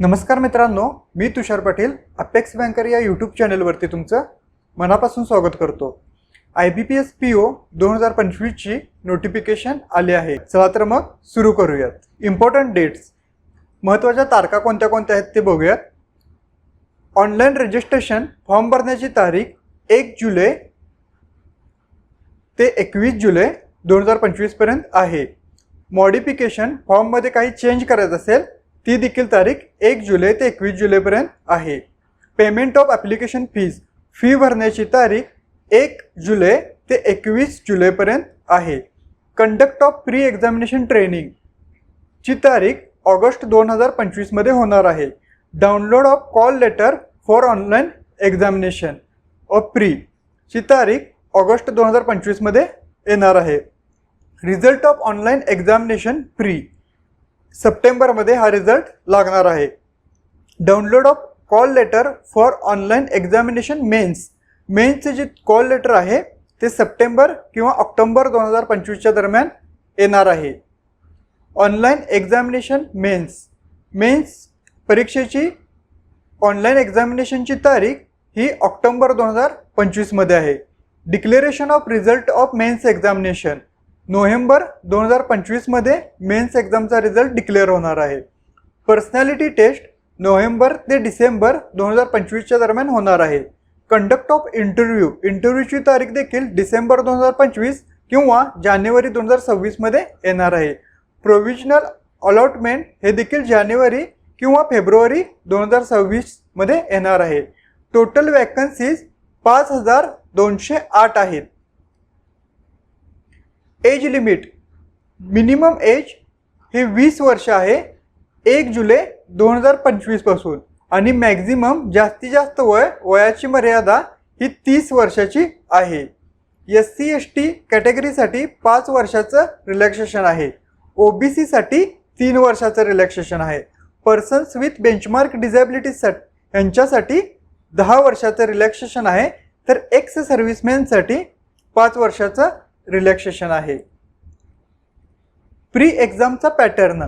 नमस्कार मित्रांनो मी तुषार पाटील अपेक्स बँकर या यूट्यूब चॅनलवरती तुमचं मनापासून स्वागत करतो. I B P S P O दोन हजार पंचवीसची नोटिफिकेशन आली आहे. चला तर मग सुरू करूयात. इम्पॉर्टंट डेट्स महत्त्वाच्या तारखा कोणत्या कोणत्या आहेत ते बघूयात. ऑनलाईन रजिस्ट्रेशन फॉर्म भरण्याची तारीख एक जुलै ते एकवीस जुलै दोन हजार पंचवीसपर्यंत आहे. मॉडिफिकेशन फॉर्ममध्ये काही चेंज करायचं असेल ती देखील तारीख एक जुलै ते एकवीस जुलैपर्यंत आहे. Payment of application fees fee भरण्याची तारीख एक जुलै ते एकवीस जुलैपर्यंत आहे. Conduct of pre examination training ची तारीख ऑगस्ट दोन हजार पंचवीसमध्ये होणार आहे. Download of call letter for online examination of प्रीची तारीख ऑगस्ट दोन हजार पंचवीसमध्ये येणार आहे. Result of online examination pre सप्टेंबरमध्ये हा रिझल्ट लागणार आहे. Download of call letter for online examination mains. मेन्सचे जे कॉल लेटर आहे ते सप्टेंबर किंवा ऑक्टोंबर दोन हजार पंचवीसच्या दरम्यान येणार आहे. Online examination mains. मेन्स परीक्षेची ऑनलाईन एक्झामिनेशनची तारीख ही ऑक्टोंबर दोन हजार पंचवीसमध्ये आहे. Declaration of result of mains examination. November दोन हजार पंचवीसमध्ये मेन्स एक्झामचा रिझल्ट डिक्लेअर होणार आहे. पर्सनॅलिटी टेस्ट नोव्हेंबर ते डिसेंबर दोन हजार पंचवीसच्या दरम्यान होणार आहे. कंडक्ट ऑफ इंटरव्ह्यू इंटरव्ह्यूची तारीख देखील डिसेंबर दोन हजार पंचवीस किंवा जानेवारी दोन हजार सव्वीसमध्ये येणार आहे. प्रोव्हिजनल अलॉटमेंट हे देखील जानेवारी किंवा फेब्रुवारी दोन हजार सव्वीसमध्ये येणार आहे. टोटल वॅकन्सीज पाच हजार दोनशे आठ आहेत. एज लिमिट मिनिमम एज हे वीस वर्ष आहे. एक जुलै दोन हजार पंचवीसपासून आणि मॅक्झिमम जास्तीत जास्त वय वयाची मर्यादा ही तीस वर्षाची आहे. एस सी एस टी कॅटेगरीसाठी पाच वर्षाचं रिलॅक्सेशन आहे. ओ बी सीसाठी तीन वर्षाचं रिलॅक्सेशन आहे. पर्सन्स विथ बेंचमार्क डिझॅबिलिटीजसाठी यांच्यासाठी दहा वर्षाचं रिलॅक्सेशन आहे. तर एक्स सर्व्हिसमॅनसाठी पाच वर्षाचं रिलॅक्सेशन आहे. प्री एक्झामचा पॅटर्न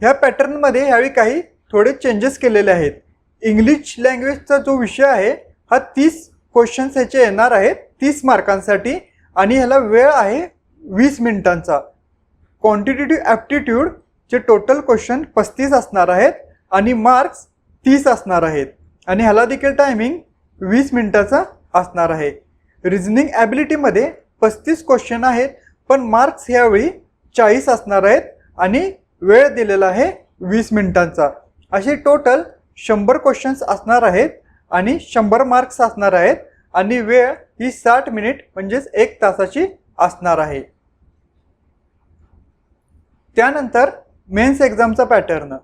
ह्या पॅटर्नमध्ये ह्यावेळी काही थोडे चेंजेस केलेले आहेत. इंग्लिश लँग्वेजचा जो विषय आहे हा तीस क्वेश्चन्स ह्याचे येणार आहेत तीस मार्कांसाठी आणि ह्याला वेळ आहे वीस मिनिटांचा. क्वांटिटेटिव्ह ॲप्टिट्यूडचे टोटल क्वेश्चन पस्तीस असणार आहेत आणि मार्क्स तीस असणार आहेत. आणि ह्याला देखील टायमिंग वीस मिनिटाचा असणार आहे. रिझनिंग ॲबिलिटीमध्ये पस्तीस क्वेश्चन आहेत पण मार्क्स ह्यावेळी चाळीस असणार आहेत आणि वेळ दिलेला आहे वीस मिनिटांचा. असे टोटल शंभर क्वेश्चन्स असणार आहेत आणि शंभर मार्क्स असणार आहेत आणि वेळ ही साठ मिनिट म्हणजेच एक तासाची असणार आहे. त्यानंतर मेन्स एक्झामचा पॅटर्न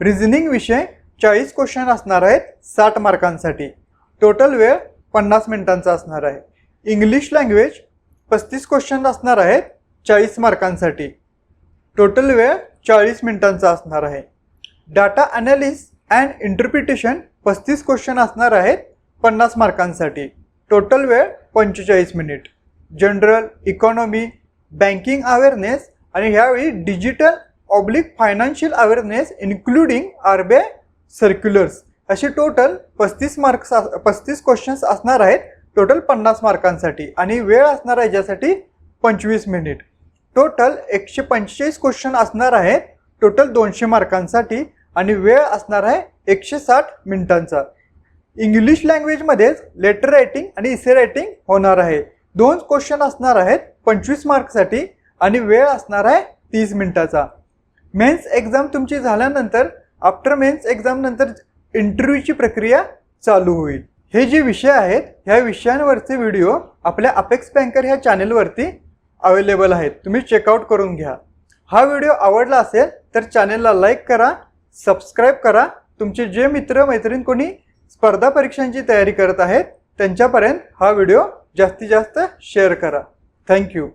रिझनिंग विषय चाळीस क्वेश्चन असणार आहेत साठ मार्कांसाठी टोटल वेळ पन्नास मिनिटांचा असणार आहे. इंग्लिश लँग्वेज पस्तीस क्वेश्चन असणार आहेत चाळीस मार्कांसाठी टोटल वेळ चाळीस मिनिटांचा असणार आहे. डाटा ॲनालिस अँड इंटरप्रिटेशन पस्तीस क्वेश्चन असणार आहेत पन्नास मार्कांसाठी टोटल वेळ पंचेचाळीस minute general economy banking awareness आणि ह्यावेळी digital oblique financial awareness including R B I circulars असे टोटल पस्तीस मार्क्स पस्तीस क्वेश्चन्स असणार आहेत टोटल पन्नास मार्कांसाठी आणि वेळ असणार आहे ज्यासाठी पंचवीस मिनिट. टोटल एकशे पंचेचाळीस क्वेश्चन असणार आहे टोटल दोनशे मार्कांसाठी आणि वेळ असणार आहे एकशे साठ मिनिटांचा. इंग्लिश लँग्वेजमध्येच लेटर रायटिंग आणि इसे रायटिंग होणार आहे. दोन क्वेश्चन असणार आहेत पंचवीस मार्कसाठी आणि वेळ असणार आहे तीस मिनिटाचा. मेन्स एक्झाम तुमची झाल्यानंतर आफ्टर मेन्स एक्झामनंतर इंटरव्ह्यूची प्रक्रिया चालू होईल. हे जे विषय आहेत ह्या विषयांवरचे व्हिडिओ आपल्या अपेक्स बँकर ह्या चॅनेलवरती अवेलेबल आहेत. तुम्ही चेकआउट करून घ्या. हा व्हिडिओ आवडला असेल तर चॅनेलला लाईक करा सबस्क्राईब करा. तुमचे जे मित्र मैत्रीण कोणी स्पर्धा परीक्षांची तयारी करत आहेत त्यांच्यापर्यंत हा व्हिडिओ जास्तीत जास्त शेअर करा. थँक्यू